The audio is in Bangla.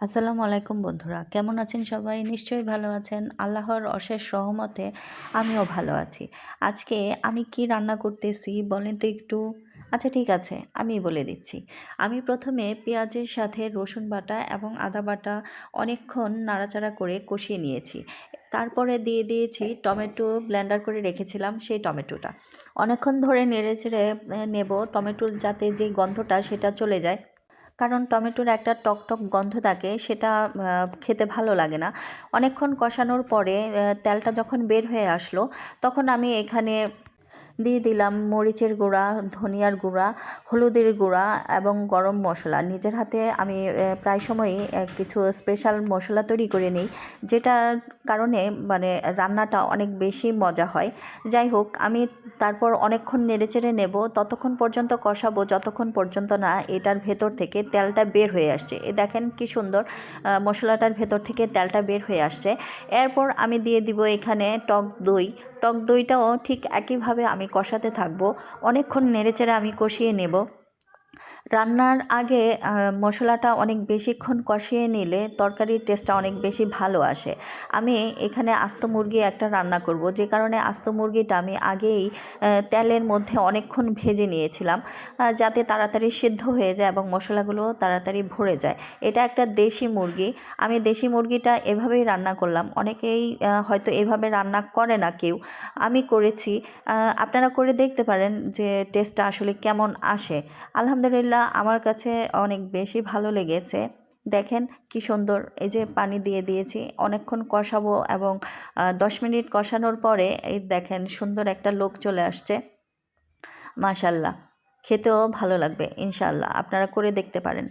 আসসালামু আলাইকুম বন্ধুরা, কেমন আছেন সবাই? নিশ্চয়ই ভালো আছেন। আল্লাহর অশেষ সহমতে আমিও ভালো আছি। আজকে আমি কি রান্না করতেছি বলেন তো একটু? আচ্ছা ঠিক আছে আমি বলে দিচ্ছি। আমি প্রথমে পেঁয়াজের সাথে রসুন বাটা এবং আদা বাটা অনেকক্ষণ নাড়াচাড়া করে কষিয়ে নিয়েছি। তারপরে দিয়ে দিয়েছি টমেটো ব্লেন্ডার করে রেখেছিলাম সেই টমেটোটা। অনেকক্ষণ ধরে নেড়ে চেড়ে নেব। টমেটোর যাতে যে গন্ধটা সেটা চলে যায়। কারণ টমেটোর একটা টক টক গন্ধ থাকে, সেটা খেতে ভালো লাগে না। অনেকক্ষণ কষানোর পরে তেলটা যখন বের হয়ে আসলো, তখন আমি এখানে দিয়ে দিলাম মরিচের গুঁড়া, ধনিয়ার গুঁড়া, হলুদের গুঁড়া এবং গরম মশলা। নিজের হাতে আমি প্রায় সময়ই কিছু স্পেশাল মশলা তৈরি করে নিই যেটার কারণে মানে রান্নাটা অনেক বেশি মজা হয়। যাই হোক, আমি তারপর অনেকক্ষণ নেড়েচেড়ে নেব, ততক্ষণ পর্যন্ত কষাবো, যতক্ষণ পর্যন্ত না এটার ভেতর থেকে তেলটা বের হয়ে আসছে। এ দেখেন কি সুন্দর মশলাটার ভেতর থেকে তেলটা বের হয়ে আসছে। এরপর আমি দিয়ে দিব এখানে টক দই। টক দইটাও ঠিক একইভাবে আমি কষাতে থাকব। অনেকক্ষণ নেড়েচেড়ে আমি কষিয়ে নেব। রান্নার আগে মশলাটা অনেক বেশিক্ষণ কষিয়ে নিলে তরকারির টেস্টটা অনেক বেশি ভালো আসে। আমি এখানে আস্ত মুরগি একটা রান্না করব। যে কারণে আস্ত মুরগিটা আমি আগেই তেলের মধ্যে অনেকক্ষণ ভেজে নিয়েছিলাম যাতে তাড়াতাড়ি সিদ্ধ হয়ে যায় এবং মশলাগুলো তাড়াতাড়ি ভরে যায়। এটা একটা দেশি মুরগি। আমি দেশি মুরগিটা এভাবেই রান্না করলাম। অনেকেই হয়তো এভাবে রান্না করে না কেউ। আমি করেছি। আপনারা করে দেখতে পারেন যে টেস্টটা আসলে কেমন আসে। আলহামদুলিল্লাহ, আমার কাছে অনেক বেশি ভালো লেগেছে। দেখেন কি সুন্দর, এই যে পানি দিয়ে দিয়েছি, অনেকক্ষণ কষাবো এবং দশ মিনিট কষানোর পরে এই দেখেন সুন্দর একটা লোক চলে আসছে। মাশাল্লাহ, খেতেও ভালো লাগবে, ইনশাল্লাহ, আপনারা করে দেখতে পারেন।